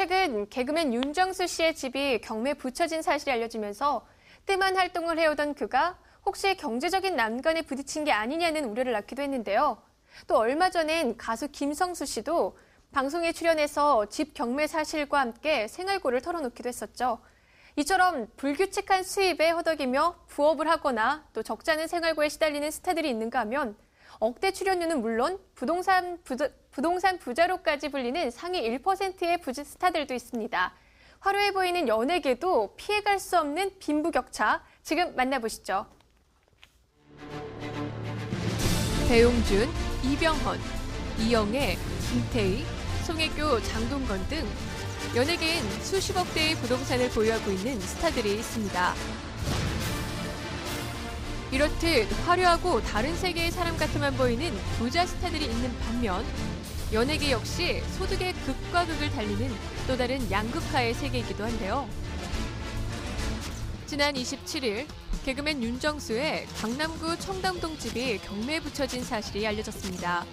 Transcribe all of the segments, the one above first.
최근 개그맨 윤정수 씨의 집이 경매에 붙여진 사실이 알려지면서 뜸한 활동을 해오던 그가 혹시 경제적인 난관에 부딪힌 게 아니냐는 우려를 낳기도 했는데요. 또 얼마 전엔 가수 김성수 씨도 방송에 출연해서 집 경매 사실과 함께 생활고를 털어놓기도 했었죠. 이처럼 불규칙한 수입에 허덕이며 부업을 하거나 또 적잖은 생활고에 시달리는 스타들이 있는가 하면 억대 출연료는 물론 부동산, 부자, 부동산 부자로까지 불리는 상위 1%의 부자 스타들도 있습니다. 화려해 보이는 연예계도 피해갈 수 없는 빈부격차 지금 만나보시죠. 배용준, 이병헌, 이영애, 김태희, 송혜교, 장동건 등 연예계엔 수십억 대의 부동산을 보유하고 있는 스타들이 있습니다. 이렇듯 화려하고 다른 세계의 사람 같아만 보이는 부자 스타들이 있는 반면 연예계 역시 소득의 극과 극을 달리는 또 다른 양극화의 세계이기도 한데요. 지난 27일 개그맨 윤정수의 강남구 청담동 집이 경매에 붙여진 사실이 알려졌습니다.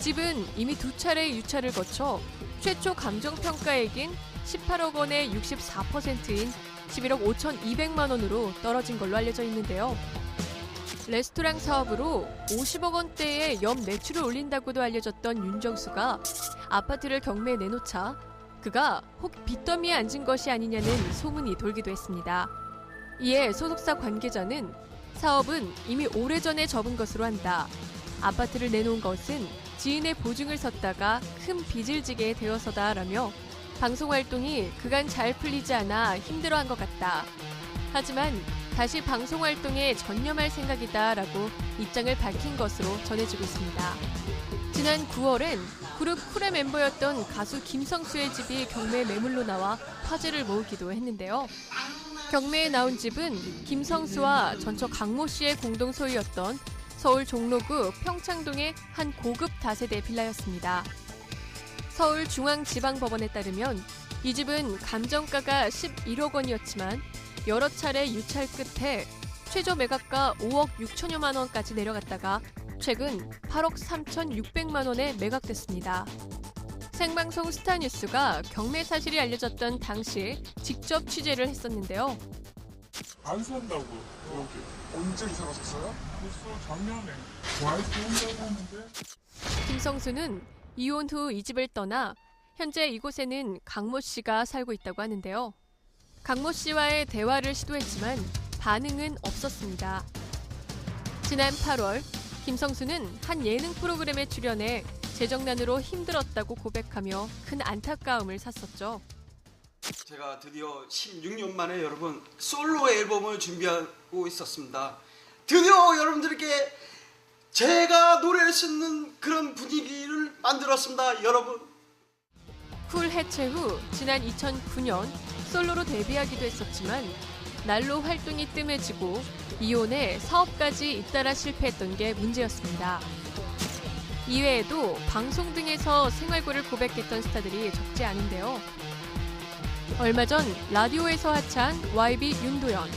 집은 이미 두 차례 유찰을 거쳐 최초 감정평가액인 18억 원의 64%인 11억 5,200만 원으로 떨어진 걸로 알려져 있는데요. 레스토랑 사업으로 50억 원대의 연 매출을 올린다고도 알려졌던 윤정수가 아파트를 경매에 내놓자 그가 혹 빚더미에 앉은 것이 아니냐는 소문이 돌기도 했습니다. 이에 소속사 관계자는 사업은 이미 오래전에 접은 것으로 한다. 아파트를 내놓은 것은 지인의 보증을 섰다가 큰 빚을 지게 되어서다라며 방송 활동이 그간 잘 풀리지 않아 힘들어한 것 같다. 하지만 다시 방송 활동에 전념할 생각이다라고 입장을 밝힌 것으로 전해지고 있습니다. 지난 9월엔 그룹 쿨의 멤버였던 가수 김성수의 집이 경매 매물로 나와 화제를 모으기도 했는데요. 경매에 나온 집은 김성수와 전처 강모 씨의 공동 소유였던 서울 종로구 평창동의 한 고급 다세대 빌라였습니다. 서울중앙지방법원에 따르면 이 집은 감정가가 11억 원이었지만 여러 차례 유찰 끝에 최저 매각가 5억 6천여만 원까지 내려갔다가 최근 8억 3천6백만 원에 매각됐습니다. 생방송 스타뉴스가 경매 사실이 알려졌던 당시 직접 취재를 했었는데요. 안 산다고 여기 언제 이사 가셨어요? 벌써 작년에 와이프 혼자서 하는데 김성수는 이혼 후 이 집을 떠나 현재 이곳에는 강모 씨가 살고 있다고 하는데요. 강모 씨와의 대화를 시도했지만 반응은 없었습니다. 지난 8월 김성수는 한 예능 프로그램에 출연해 재정난으로 힘들었다고 고백하며 큰 안타까움을 샀었죠. 제가 드디어 16년 만에 여러분 솔로 앨범을 준비하고 있었습니다. 드디어 여러분들께 제가 노래를 쓰는 그런 분위기를 만들었습니다, 여러분. 쿨 해체 후 지난 2009년 솔로로 데뷔하기도 했었지만 날로 활동이 뜸해지고 이혼에 사업까지 잇따라 실패했던 게 문제였습니다. 이외에도 방송 등에서 생활고를 고백했던 스타들이 적지 않은데요. 얼마 전 라디오에서 하차한 YB 윤도현.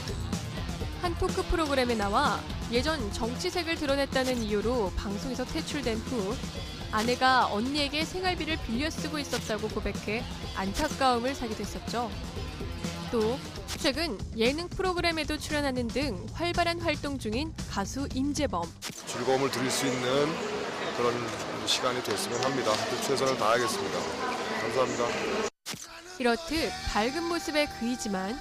한 토크 프로그램에 나와 예전 정치색을 드러냈다는 이유로 방송에서 퇴출된 후 아내가 언니에게 생활비를 빌려 쓰고 있었다고 고백해 안타까움을 사기도 했었죠. 또 최근 예능 프로그램에도 출연하는 등 활발한 활동 중인 가수 임재범. 즐거움을 드릴 수 있는 그런 시간이 됐으면 합니다. 또 최선을 다하겠습니다. 감사합니다. 이렇듯 밝은 모습의 그이지만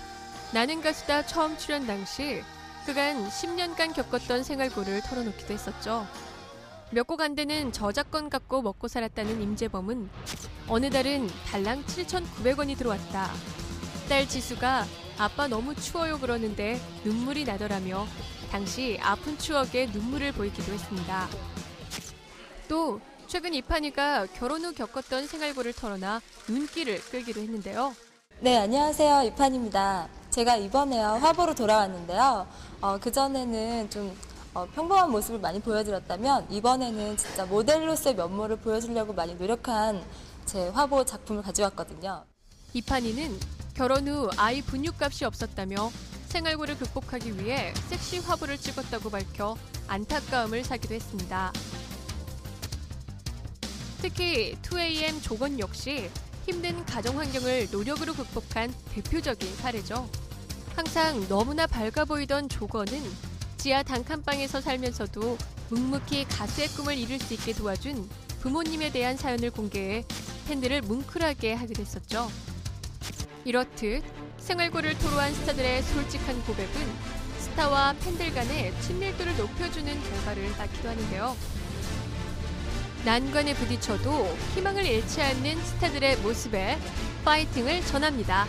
나는 가수다 처음 출연 당시 그간 10년간 겪었던 생활고를 털어놓기도 했었죠. 몇 곡 안 되는 저작권 갖고 먹고 살았다는 임재범은 어느 달은 달랑 7,900원이 들어왔다. 딸 지수가 아빠 너무 추워요 그러는데 눈물이 나더라며 당시 아픈 추억에 눈물을 보이기도 했습니다. 또 최근 이판이가 결혼 후 겪었던 생활고를 털어놔 눈길을 끌기도 했는데요. 네, 안녕하세요. 이판입니다. 제가 이번에요, 화보로 돌아왔는데요. 어, 그전에는 좀 어, 평범한 모습을 많이 보여드렸다면, 이번에는 진짜 모델로서의 면모를 보여주려고 많이 노력한 제 화보 작품을 가져왔거든요. 이판이는 결혼 후 아이 분유값이 없었다며 생활고를 극복하기 위해 섹시 화보를 찍었다고 밝혀 안타까움을 사기도 했습니다. 특히 2AM 조건 역시 힘든 가정 환경을 노력으로 극복한 대표적인 사례죠. 항상 너무나 밝아 보이던 조건은 지하 단칸방에서 살면서도 묵묵히 가수의 꿈을 이룰 수 있게 도와준 부모님에 대한 사연을 공개해 팬들을 뭉클하게 하게 됐었죠. 이렇듯 생활고를 토로한 스타들의 솔직한 고백은 스타와 팬들 간의 친밀도를 높여주는 결과를 낳기도 하는데요. 난관에 부딪혀도 희망을 잃지 않는 스타들의 모습에 파이팅을 전합니다.